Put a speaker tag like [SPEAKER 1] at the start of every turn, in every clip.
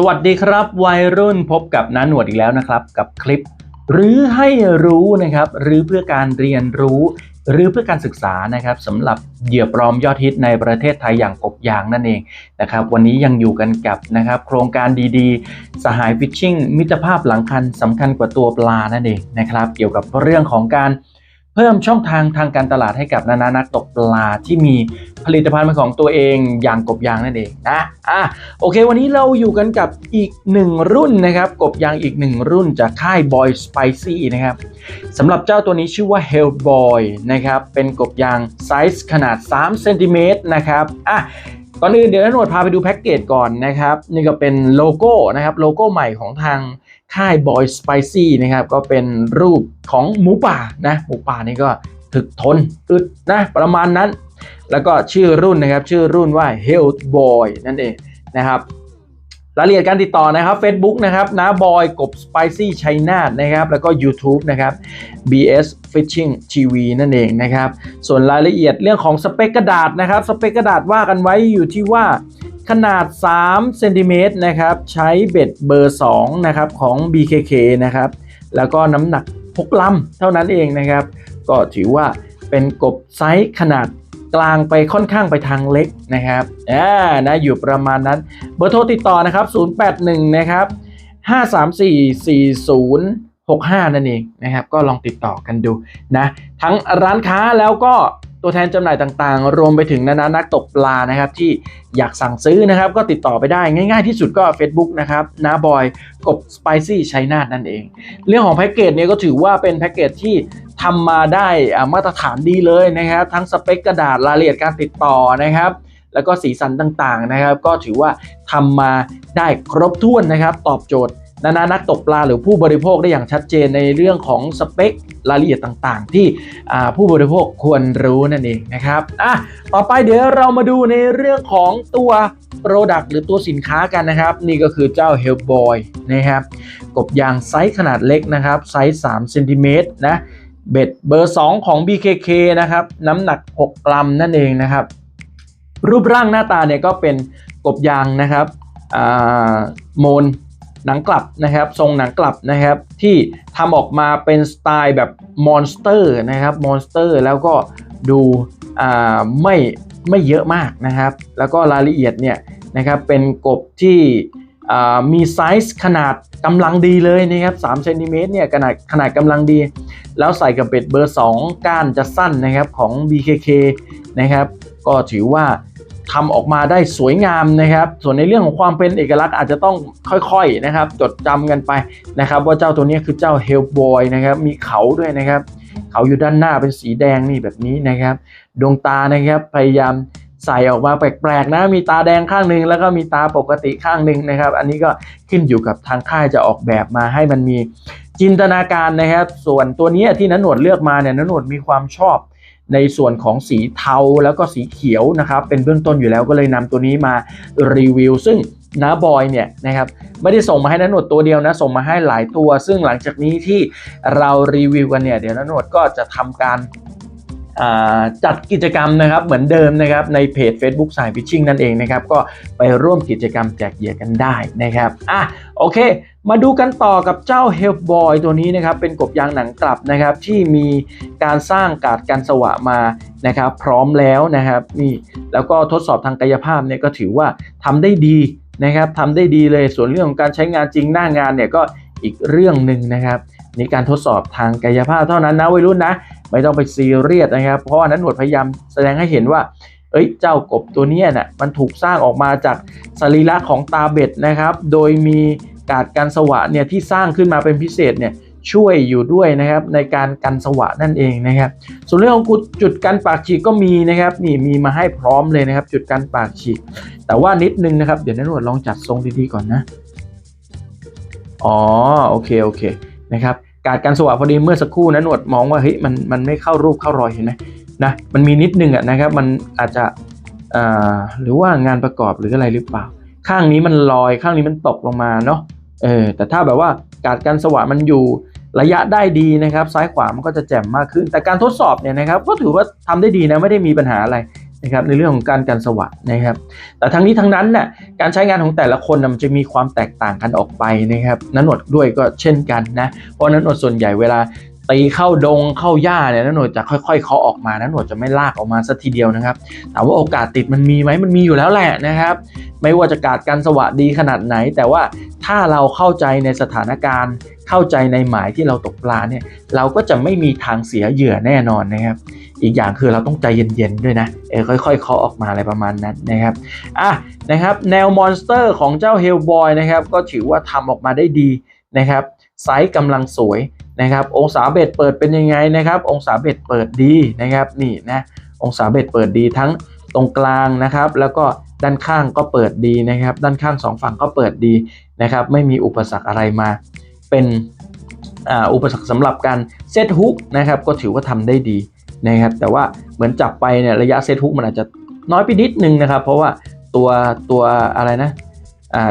[SPEAKER 1] สวัสดีครับ วัยรุ่นพบกับน้าหนวดอีกแล้วนะครับ กับคลิป หรือให้รู้นะครับหรือเพื่อการเรียนรู้ หรือเพื่อการศึกษานะครับสำหรับเหยื่อปลอมยอดฮิตในประเทศไทยอย่างกบยางนั่นเองนะครับ วันนี้ยังอยู่กันกับนะครับโครงการดีๆ สหายฟิชชิ่งมิตรภาพหลังคันสำคัญกว่าตัวปลานั่นเองนะครับ เกี่ยวกับเรื่องของการ พิ่มช่องทางทางการตลาดให้กับนานานักตกปลาที่มีผลิตภัณฑ์เป็นของตัวเองอย่างกบยางนั่นเองนะอะโอเค วันนี้เราอยู่กันกับอีกหนึ่งรุ่นนะครับ กบยางอีกหนึ่งรุ่นจากค่าย Boy Spicy นะครับสำหรับเจ้าตัวนี้ชื่อว่า Hellboy นะครับเป็นกบยางไซส์ขนาด3เซนติเมตรนะครับอะก่อนอื่นเดี๋ยวนันวดพาไปดูแพ็กเกจก่อนนะครับ นี่ก็เป็นโลโก้นะครับโลโก้ใหม่ของทาง ค่าย Boy Spicy นะครับก็เป็นรูปของหมูป่านะหมูป่านี่ก็ถึกทนอึดนะประมาณนั้น แล้วก็ชื่อรุ่นนะครับชื่อรุ่นว่า Hellboy นั่นเองนะครับรายละเอียดการติดต่อนะครับ Facebook นะครับน้าบอยกบ Spicy ชัยนาทนะครับ แล้วก็ YouTube นะครับ BS Fishing TV นั่นเองนะครับ ส่วนรายละเอียดเรื่องของสเปคกระดาษนะครับ สเปคกระดาษว่ากันไว้อยู่ที่ว่า ขนาด 3 เซนติเมตรนะครับ ใช้เบ็ดเบอร์ 2 นะครับของ BKK นะครับ แล้วก็น้ำหนัก6ลำเท่านั้นเองนะครับ ก็ถือว่าเป็นกบไซส์ขนาดกลางไปค่อนข้างไปทางเล็กนะครับอ่านะอยู่ประมาณนั้น เบอร์โทรติดต่อนะครับ 081 นะครับ 5344065 นั่นเองนะครับ ก็ลองติดต่อกันดูนะ ทั้งร้านค้าแล้วก็ ตัวแทนจำหน่ายต่างๆ รวมไปถึงนานานักตกปลานะครับที่อยากสั่งซื้อนะครับก็ติดต่อไปได้ง่าย ๆที่สุดก็ Facebook นะครับนาบอยกบ Spicy ชัยนาทนั่นเอง เรื่องของแพ็กเกจเนี่ยก็ถือว่าเป็นแพ็กเกจที่ทำมาได้อ่ามาตรฐานดีเลยนะครับ ทั้งสเปคกระดาษรายละเอียดการติดต่อนะครับแล้วก็สีสันต่างๆนะครับ ก็ถือว่าทำมาได้ครบถ้วนนะครับ ตอบโจทย์ นานานักตกปลาหรือผู้บริโภคได้อย่างชัดเจนในเรื่องของสเปครายละเอียดต่างๆ ที่ผู้บริโภคควรรู้นั่นเองนะครับอะต่อไปเดี๋ยวเรามาดูในเรื่องของตัว Product หรือตัวสินค้ากันนะครับ นี่ก็คือเจ้า Hellboy นะครับกบยางไซส์ขนาดเล็กนะครับไซส์3เซนติเมตรนะเบ็ดเบอร์ 2 ของ BKK นะครับน้ำหนัก 6 กรัมนั่นเองนะครับ รูปร่างหน้าตาเนี่ยก็เป็นกบยางนะครับโมน หนังกลับนะครับทรงหนังกลับนะครับที่ทำออกมาเป็นสไตล์แบบมอนสเตอร์นะครับมอนสเตอร์แล้วก็ดูไม่ไม่เยอะมากนะครับ แล้วก็รายละเอียดเนี่ยนะครับเป็นกบที่มีไซส์ขนาดกำลังดีเลยนะครับ3เซนติเมตรเนี่ยขนาดขนาดกำลังดี แล้วใส่กับเบ็ดเบอร์ 2 ก้านจะสั้นนะครับของ BKK นะครับก็ถือว่า ทำออกมาได้สวยงามนะครับ ส่วนในเรื่องของความเป็นเอกลักษณ์อาจจะต้องค่อยๆนะครับ จดจำกันไปนะครับ ว่าเจ้าตัวนี้คือเจ้า Hellboy นะครับ มีเขาด้วยนะครับ เขาอยู่ด้านหน้าเป็นสีแดงนี่แบบนี้นะครับ ดวงตานะครับพยายามใส่ออกมาแปลกๆนะ มีตาแดงข้างหนึ่งแล้วก็มีตาปกติข้างหนึ่งนะครับ อันนี้ก็ขึ้นอยู่กับทางค่ายจะออกแบบมาให้มันมีจินตนาการนะครับ ส่วนตัวนี้ที่นันหนวดเลือกมาเนี่ยนันหนวดมีความชอบ ในส่วนของสีเทาแล้วก็สีเขียวนะครับ เป็นเบื้องต้นอยู่แล้วก็เลยนำตัวนี้มารีวิว ซึ่งน้าบอยเนี่ยนะครับไม่ได้ส่งมาให้นันหนวดตัวเดียวนะส่งมาให้หลายตัว ซึ่งหลังจากนี้ที่เรารีวิวกันเนี่ยเดี๋ยวนันหนวดก็จะทำการจัดกิจกรรมนะครับเหมือนเดิมนะครับในเพจ Facebook สายฟิชชิ่งนั่นเองนะครับ ก็ไปร่วมกิจกรรมแจกเหยื่อกันได้นะครับอะโอเค มาดูกันต่อกับเจ้า Hellboy ตัวนี้นะครับ เป็นกบยางหนังกลับนะครับ ที่มีการสร้างกาดกันสวะมานะครับ พร้อมแล้วนะครับนี่แล้วก็ทดสอบทางกายภาพเนี่ยก็ถือว่าทำได้ดีนะครับทำได้ดีเลยส่วนเรื่องของการใช้งานจริงหน้างานเนี่ยก็อีกเรื่องหนึ่งนะครับนี่การทดสอบทางกายภาพเท่านั้นนะวัยรุ่นนะ ไม่ต้องไปซีเรียสนะครับ เพราะว่านั้นหนวดพยายามแสดงให้เห็นว่า เอ้ยเจ้ากบตัวนี้ยน่ะมันถูกสร้างออกมาจากสรีระของตาเบ็ดนะครับ โดยมี กาดกันสวะเนี่ยที่สร้างขึ้นมาเป็นพิเศษเนี่ยช่วยอยู่ด้วยนะครับในการกันสวะนั่นเองนะครับ ส่วนเรื่องของจุดกันปากฉีกก็มีนะครับนี่มีมาให้พร้อมเลยนะครับ จุดกันปากฉีก แต่ว่านิดนึงนะครับเดี๋ยวนันหวดลองจัดทรงดีๆก่อนนะอ๋อโอเคโอเคนะครับการกันสว่างพอดีเมื่อสักครู่นะหนวดมองว่าเฮ้ยมันมันไม่เข้ารูปเข้ารอยเห็นไหมนะมันมีนิดนึงอะนะครับมันอาจจะอ่าหรือว่างานประกอบหรืออะไรหรือเปล่า ข้างนี้มันลอยข้างนี้มันตกลงมาเนาะ เออแต่ถ้าแบบว่าการกันสว่างมันอยู่ระยะได้ดีนะครับ ซ้ายขวามันก็จะแจ่มมากขึ้น แต่การทดสอบเนี่ยนะครับ ก็ถือว่าทำได้ดีนะไม่ได้มีปัญหาอะไรนะครับในเรื่องของการกันสว่างนะครับ แต่ทั้งนี้ทั้งนั้นน่ะการใช้งานของแต่ละคนนะมันจะมีความแตกต่างกันออกไปนะครับนันหนวดด้วยก็เช่นกันนะเพราะนันหนวดส่วนใหญ่เวลา ตีเข้าดงเข้าหญ้าเนี่ยนันหนวดจะค่อยๆเคาะออกมานันหนวดจะไม่ลากออกมาสักทีเดียวนะครับถามว่าโอกาสติดมันมีไหมมันมีอยู่แล้วแหละนะครับ ไม่ว่าจะการกันสวัสดดีขนาดไหน แต่ว่าถ้าเราเข้าใจในสถานการณ์ เข้าใจในหมายที่เราตกปลาเนี่ยเราก็จะไม่มีทางเสียเหยื่อแน่นอนนะครับ อีกอย่างคือเราต้องใจเย็นๆด้วยนะเออค่อยๆเคาะออกมาอะไรประมาณนั้นนะครับอะนะครับ แนวมอนสเตอร์ของเจ้าเฮลบอยนะครับก็ถือว่าทำออกมาได้ดีนะครับไซส์กำลังสวย นะครับ องศาเบ็ดเปิดเป็นยังไงนะครับ องศาเบ็ดเปิดดีนะครับนี่นะองศาเบ็ดเปิดดีทั้งตรงกลางนะครับ แล้วก็ด้านข้างก็เปิดดีนะครับ ด้านข้างสองฝั่งก็เปิดดีนะครับ ไม่มีอุปสรรคอะไรมา เป็นอ,อุปสรรคสำหรับการเซตฮุกนะครับ ก็ถือว่าทำได้ดีนะครับ แต่ว่าเหมือนจับไปเนี่ยระยะเซตฮุกมันอาจจะน้อยไปนิดนึงนะครับ เพราะว่าตัวตัวอะไรนะ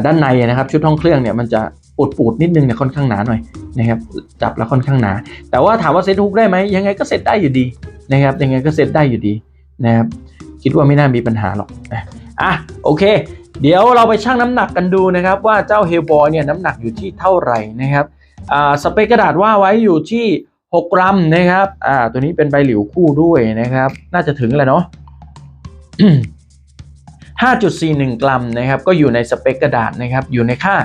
[SPEAKER 1] ด้านในนะครับชุดห้องเครื่องเนี่ยมันจะ ปูดปูดๆนิดนึงเนี่ยค่อนข้างหนาหน่อยนะครับจับแล้วค่อนข้างหนา แต่ว่าถามว่าเซ็ตฮุกได้ไหมยังไงก็เซตได้อยู่ดีนะครับยังไงก็เซตได้อยู่ดีนะครับคิดว่าไม่น่ามีปัญหาหรอกอะโอเค เดี๋ยวเราไปชั่งน้ำหนักกันดูนะครับว่าเจ้าเฮลบอยเนี่ยน้ำหนักอยู่ที่เท่าไหร่นะครับอ่าสเปคกระดาษว่าไว้อยู่ที่ 6 กรัมนะครับอ่าตัวนี้เป็นใบหลิวคู่ด้วยนะครับ น่าจะถึงแหละเนาะ5.41 กรัมนะครับก็อยู่ในสเปคกระดาษนะครับอยู่ในค่า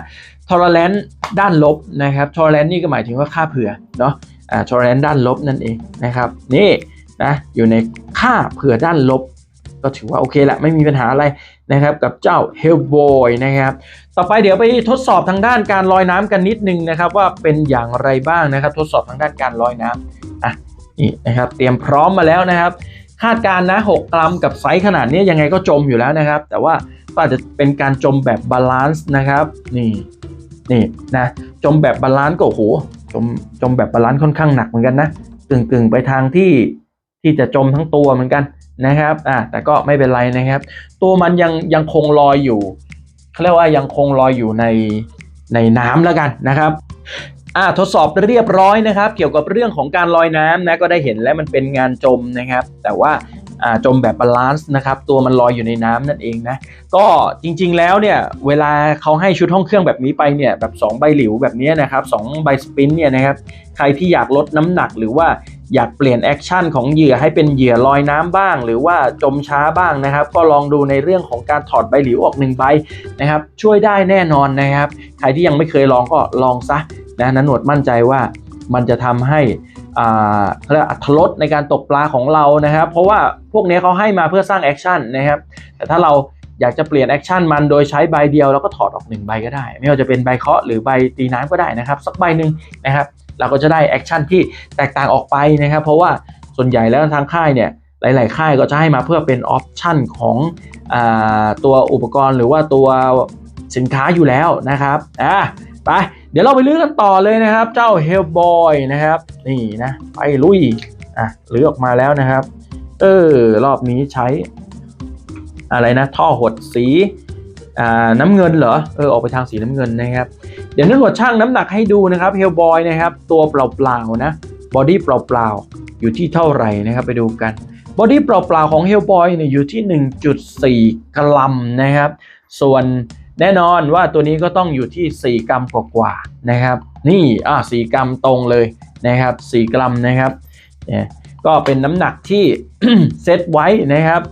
[SPEAKER 1] ทอร์เรนต์ด้านลบนะครับทอร์เรนต์นี่ก็หมายถึงว่าค่าเผื่อเนาะอ่าทอร์เรนต์ด้านลบนั่นเองนะครับนี่นะอยู่ในค่าเผื่อด้านลบ ก็ถือว่าโอเคแหละไม่มีปัญหาอะไรนะครับกับเจ้า Hellboy นะครับ ต่อไปเดี๋ยวไปทดสอบทางด้านการลอยน้ำกันนิดนึงนะครับ ว่าเป็นอย่างไรบ้างนะครับ ทดสอบทางด้านการลอยน้ำอะนี่นะครับ เตรียมพร้อมมาแล้วนะครับ คาดการณ์นะ 6 กรัมกับไซส์ขนาดนี้ยังไงก็จมอยู่แล้วนะครับ แต่ว่าก็อาจจะเป็นการจมแบบบาลานซ์นะครับ นี่ นี่นะจมแบบบาลานซ์ก็โอ้โหจมจมแบบบาลานซ์ค่อนข้างหนักเหมือนกันนะกึ่งกึ่งๆไปทางที่ที่จะจมทั้งตัวเหมือนกันนะครับอะแต่ก็ไม่เป็นไรนะครับ ตัวมันยังยังคงลอยอยู่เขาเรียกว่ายังคงลอยอยู่ในในน้ำแล้วกันนะครับอ่าทดสอบเรียบร้อยนะครับ เกี่ยวกับเรื่องของการลอยน้ำนะก็ได้เห็นแล้วมันเป็นงานจมนะครับ แต่ว่า จมแบบบาลานซ์นะครับตัวมันลอยอยู่ในน้ำนั่นเองนะก็จริงๆแล้วเนี่ยเวลาเขาให้ชุดห้องเครื่องแบบนี้ไปเนี่ยแบบ 2 ใบหลิวแบบนี้นะครับ2ใบสปินเนี่ยนะครับใครที่อยากลดน้ำหนักหรือว่าอยากเปลี่ยนแอคชั่นของเหยื่อให้เป็นเหยื่อลอยน้ำบ้าง หรือว่าจมช้าบ้างนะครับ ก็ลองดูในเรื่องของการถอดใบหลิวออกหนึ่งใบนะครับ ช่วยได้แน่นอนนะครับ ใครที่ยังไม่เคยลองก็ลองซะนะนันหนวดมั่นใจว่ามันจะทำให้ เขาเรียกว่าอัตรสในการตกปลาของเรานะครับ เพราะว่าพวกนี้เขาให้มาเพื่อสร้างแอคชั่นนะครับ แต่ถ้าเราอยากจะเปลี่ยนแอคชั่นมันโดยใช้ใบเดียวแล้วก็ถอดออกหนึ่งใบก็ได้ ไม่ว่าจะเป็นใบเคาะหรือใบตีน้ำก็ได้นะครับ สักใบหนึ่งนะครับ เราก็จะได้แอคชั่นที่แตกต่างออกไปนะครับ เพราะว่าส่วนใหญ่แล้วทางค่ายเนี่ยหลาย ๆ ค่ายก็จะให้มาเพื่อเป็นออปชั่นของอตัวอุปกรณ์หรือว่าตัวสินค้าอยู่แล้วนะครับอะ ไปเดี๋ยวเราไปลื้อกันต่อเลยนะครับ เจ้า Hellboy นะครับ นี่นะ ไปลุยอะลื้อออกมาแล้วนะครับ เออ รอบนี้ใช้ อะไรนะ ท่อหดสีอ่าน้ำเงินเหรอเออออกไปทางสีน้ำเงินนะครับ เดี๋ยวนักหนวช่างน้ำหนักให้ดูนะครับเฮลบอยนะครับ ตัวเปล่าๆนะบอดี้เปล่าๆอยู่ที่เท่าไหร่นะครับไปดูกันบอดี้เปล่าๆของเฮลบอยเนี่ยอยู่ที่ 1.4 กรัมนะครับ ส่วน แน่นอนว่าตัวนี้ก็ต้องอยู่ที่ 4 กรัมกว่าๆนะครับ นี่อ่า4กรัมตรงเลยนะครับ4กรัมนะครับเนี่ยก็เป็นน้ำหนักที่เซตไว้นะครับ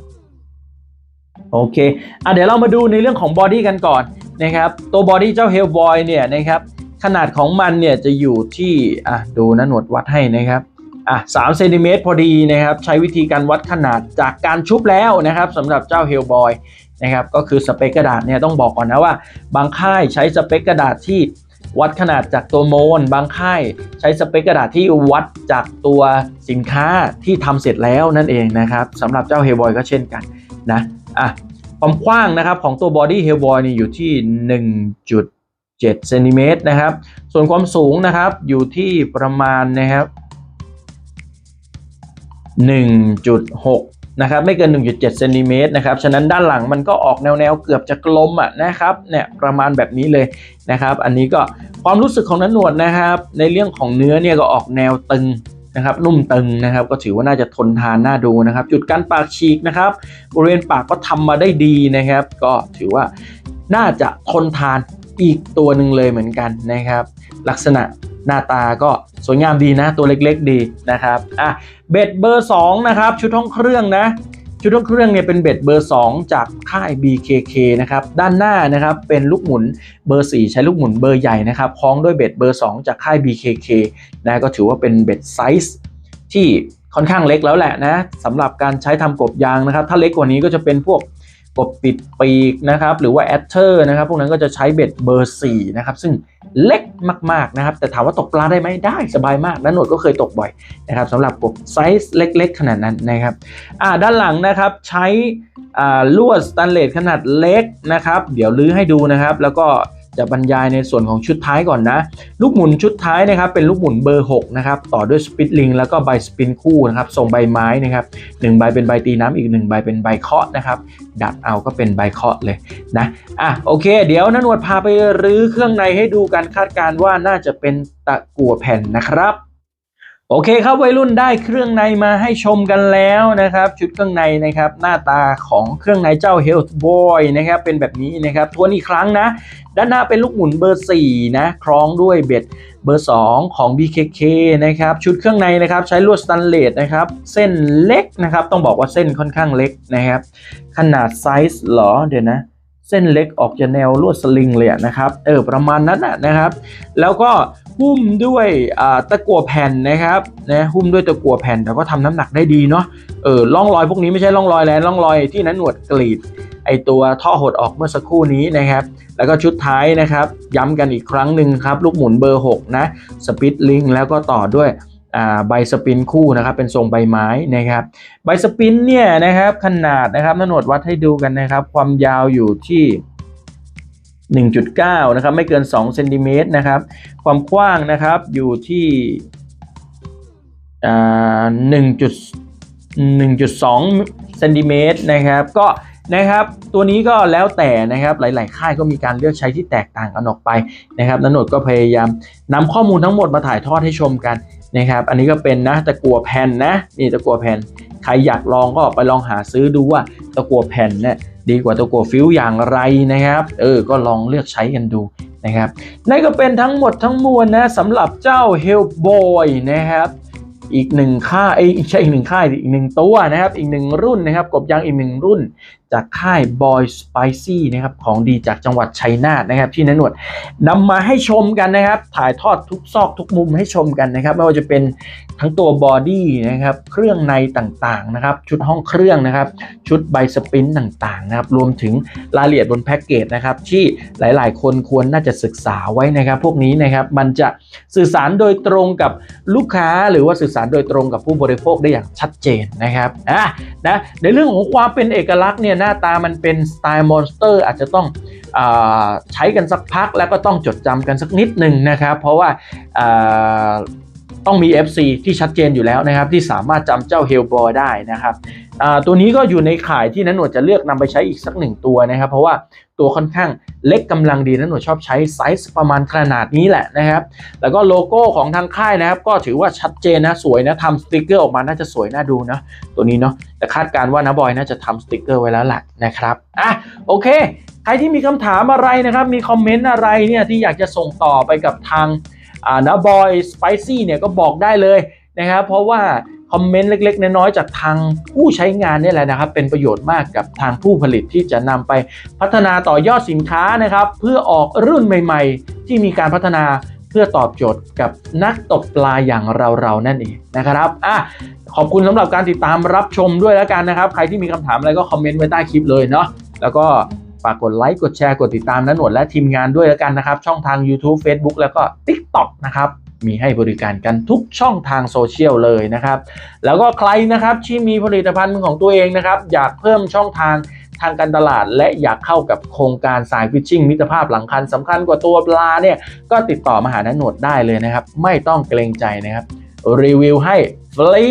[SPEAKER 1] โอเคอะเดี๋ยวเรามาดูในเรื่องของบอดี้กันก่อนนะครับตัวบอดี้เจ้า Hellboy เนี่ยนะครับขนาดของมันเนี่ยจะอยู่ที่อะดูนะหนวดวัดให้นะครับอะ3เซนติเมตรพอดีนะครับ ใช้วิธีการวัดขนาดจากการชุบแล้วนะครับสำหรับเจ้า Hellboy นะครับก็คือสเปคกระดาษเนี่ยต้องบอกก่อนนะว่า บางค่ายใช้สเปคกระดาษที่วัดขนาดจากตัวโมลบางค่ายใช้สเปคกระดาษที่วัดจากตัวสินค้าที่ทำเสร็จแล้วนั่นเองนะครับสำหรับเจ้า Hellboy ก็เช่นกันนะอะความกว้างนะครับของตัว Body Hellboy นี่อยู่ที่ 1.7เซนติเมตรนะครับส่วนความสูงนะครับอยู่ที่ประมาณนะครับ1.6 นะครับไม่เกิน 1.7เซนติเมตรนะครับฉะนั้นด้านหลังมันก็ออกแนวๆเกือบจะกลมอะนะครับเนี่ยประมาณแบบนี้เลยนะครับ อันนี้ก็ความรู้สึกของนันหนวดนะครับ ในเรื่องของเนื้อเนี่ยก็ออกแนวตึงนะครับนุ่มตึงนะครับก็ถือว่าน่าจะทนทานน่าดูนะครับ จุดกันปากฉีกนะครับบริเวณปากก็ทำมาได้ดีนะครับ ก็ถือว่าน่าจะทนทานอีกตัวหนึ่งเลยเหมือนกันนะครับ ลักษณะ หน้าตาก็สวยงามดีนะ ตัวเล็กๆดีนะครับอะเบ็ดเบอร์2นะครับชุดห้องเครื่องนะชุดห้องเครื่องเนี่ยเป็นเบ็ดเบอร์ 2 จากค่าย BKK นะครับด้านหน้านะครับเป็นลูกหมุนเบอร์ 4 ใช้ลูกหมุนเบอร์ใหญ่นะครับคล้องด้วยเบ็ดเบอร์ 2 จากค่าย BKK นะก็ถือว่าเป็นเบ็ดไซส์ที่ค่อนข้างเล็กแล้วแหละนะสำหรับการใช้ทำกบยางนะครับ ถ้าเล็กกว่านี้ก็จะเป็นพวก บปิดปีกนะครับ หรือว่าแอตเทอร์นะครับ พวกนั้นก็จะใช้เบ็ดเบอร์4นะครับ ซึ่งเล็กมาก ๆ นะครับ แต่ถามว่าตกปลาได้ไหมได้สบายมากนันหนวดก็เคยตกบ่อยนะครับสำหรับกบไซส์เล็ก ๆ ขนาดนั้นนะครับอ่าด้านหลังนะครับใช้ลวดสแตนเลสขนาดเล็กนะครับ เดี๋ยวลื้อให้ดูนะครับ แล้วก็ จะบรรยายในส่วนของชุดท้ายก่อนนะ ลูกหมุนชุดท้ายนะครับเป็นลูกหมุนเบอร์ 6 นะครับ ต่อด้วยสปิตลิงแล้วก็ใบสปินคู่นะครับทรงใบไม้นะครับหนึ่งใบเป็นใบตีน้ำอีกหนึ่งใบเป็นใบเคาะนะครับ ดัดเอาก็เป็นใบเคาะเลยนะอะโอเค เดี๋ยวนันวดพาไปรื้อเครื่องในให้ดูกันคาดการณ์ว่าน่าจะเป็นตะกั่วแผ่นนะครับ โอเคครับวัยรุ่นได้เครื่องในมาให้ชมกันแล้วนะครับ ชุดเครื่องในนะครับหน้าตาของเครื่องในเจ้า Health Boy นะครับเป็นแบบนี้นะครับทวนอีกครั้งนะ ด้านหน้าเป็นลูกหมุนเบอร์ 4 นะ คล้องด้วยเบ็ดเบอร์ 2 ของ BKK นะครับชุดเครื่องในนะครับใช้ลวดสแตนเลสนะครับเส้นเล็กนะครับต้องบอกว่าเส้นค่อนข้างเล็กนะครับ ขนาดไซส์หรอเดี๋ยวนะ เส้นเล็กออกจะแนวลวดสลิงเลยนะครับเออประมาณนั้นนะนะครับ แล้วก็หุ้มด้วยตะกั่วแผ่นนะครับนะหุ้มด้วยตะกั่วแผ่นแต่ก็ทำน้ำหนักได้ดีเนาะเออร่องรอยพวกนี้ไม่ใช่ร่องรอยแล้วร่องรอยที่นั้นหนวดกรีดไอตัวท่อหดออกเมื่อสักครู่นี้นะครับ แล้วก็ชุดท้ายนะครับ ย้ำกันอีกครั้งหนึ่งครับ ลูกหมุนเบอร์ 6 นะสปิตลิงแล้วก็ต่อด้วย ใบสปินคู่นะครับเป็นทรงใบไม้นะครับ ใบสปินเนี่ยนะครับขนาดนะครับนหนวดวัดให้ดูกันนะครับ ความยาวอยู่ที่ 1.9 นะครับ ไม่เกิน2เซนติเมตรนะครับ ความกว้างนะครับอยู่ที่อ่า1.1.2เซนติเมตรนะครับก็นะครับตัวนี้ก็แล้วแต่นะครับหลาย ๆ ค่ายก็มีการเลือกใช้ที่แตกต่างกันออกไปนะครับนันโนดก็พยายามนำข้อมูลทั้งหมดมาถ่ายทอดให้ชมกัน นะครับอันนี้ก็เป็นนะตะกัวแผ่นนะนี่ตะกัวแผ่นใครอยากลองก็ไปลองหาซื้อดูว่าตะกัวแผ่นเนี่ยดีกว่าตะกัวฟิวอย่างไรนะครับเออก็ลองเลือกใช้กันดูนะครับนั่นก็เป็นทั้งหมดทั้งมวลนะสำหรับเจ้า Hellboy นะครับอีกหนึ่งค่ายเอ้ใช่อีกหนึ่งค่ายอีกหนึ่งตัวนะครับ อีกหนึ่งรุ่นนะครับ กบยางอีกหนึ่งรุ่น จากค่าย Boy Spicy นะครับของดีจากจังหวัดชัยนาทนะครับ ที่นันหนวดนำมาให้ชมกันนะครับ ถ่ายทอดทุกซอกทุกมุมให้ชมกันนะครับ ไม่ว่าจะเป็นทั้งตัวบอดี้นะครับ เครื่องในต่างๆนะครับ ชุดห้องเครื่องนะครับ ชุดใบสปรินต์ต่างๆนะครับ รวมถึงรายละเอียดบนแพ็กเกจนะครับ ที่หลายๆ คนควรน่าจะศึกษาไว้นะครับ พวกนี้นะครับมันจะสื่อสารโดยตรงกับลูกค้า หรือว่าสื่อสารโดยตรงกับผู้บริโภคได้อย่างชัดเจนนะครับอะนะในเรื่องของความเป็นเอกลักษณ์เนี่ยหน้าตามันเป็นสไตล์มอนสเตอร์อาจจะต้องอใช้กันสักพักแล้วก็ต้องจดจำกันสักนิดหนึ่งนะครับ เพราะว่า ต้องมี FC ที่ชัดเจนอยู่แล้วนะครับ ที่สามารถจำเจ้า Hellboy ได้นะครับตัวนี้ก็อยู่ในข่ายที่นันหนวดจะเลือกนำไปใช้อีกสักหนึ่งตัวนะครับ เพราะว่าตัวค่อนข้างเล็กกำลังดีนันหนวดชอบใช้ไซส์ประมาณขนาดนี้แหละนะครับ แล้วก็โลโก้ของทางค่ายนะครับ ก็ถือว่าชัดเจนนะสวยนะทำสติกเกอร์ออกมาน่าจะสวยน่าดูนะตัวนี้เนาะแต่คาดการณ์ว่านะบอยน่าจะทำสติกเกอร์ไว้แล้วแหละนะครับอะโอเค ใครที่มีคำถามอะไรนะครับ มีคอมเมนต์อะไรเนี่ยที่อยากจะส่งต่อไปกับทาง อ่านะบอยสไปซี่เนี่ยก็บอกได้เลยนะครับเพราะว่าคอมเมนต์เล็กๆ น้อยๆจากทางผู้ใช้งานนี่แหละนะครับ เป็นประโยชน์มากกับทางผู้ผลิตที่จะนำไปพัฒนาต่อยอดสินค้านะครับ เพื่อออกรุ่นใหม่ ๆ ที่มีการพัฒนาเพื่อตอบโจทย์กับนักตกปลาอย่างเราๆนั่นเองนะครับอะขอบคุณสำหรับการติดตามรับชมด้วยแล้วกันนะครับ ใครที่มีคำถามอะไรก็คอมเมนต์ไว้ใต้คลิปเลยเนาะแล้วก็ ฝากกดไลค์กดแชร์กดติดตามนันหนวดและทีมงานด้วยแล้วกันนะครับ ช่องทาง YouTube Facebook แล้วก็ TikTok นะครับมีให้บริการกันทุกช่องทางโซเชียลเลยนะครับ แล้วก็ใครนะครับที่มีผลิตภัณฑ์ของตัวเองนะครับ อยากเพิ่มช่องทางทางการตลาด และอยากเข้ากับโครงการสายฟิชชิ่งมิตรภาพหลังคันสำคัญกว่าตัวปลาเนี่ย ก็ติดต่อมาหานันหนวดได้เลยนะครับ ไม่ต้องเกรงใจนะครับ รีวิวให้ฟรี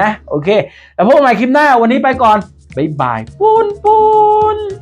[SPEAKER 1] นะ โอเค แล้วพบกันใหม่คลิปหน้าวันนี้ไปก่อน บ๊ายบายปูนปูน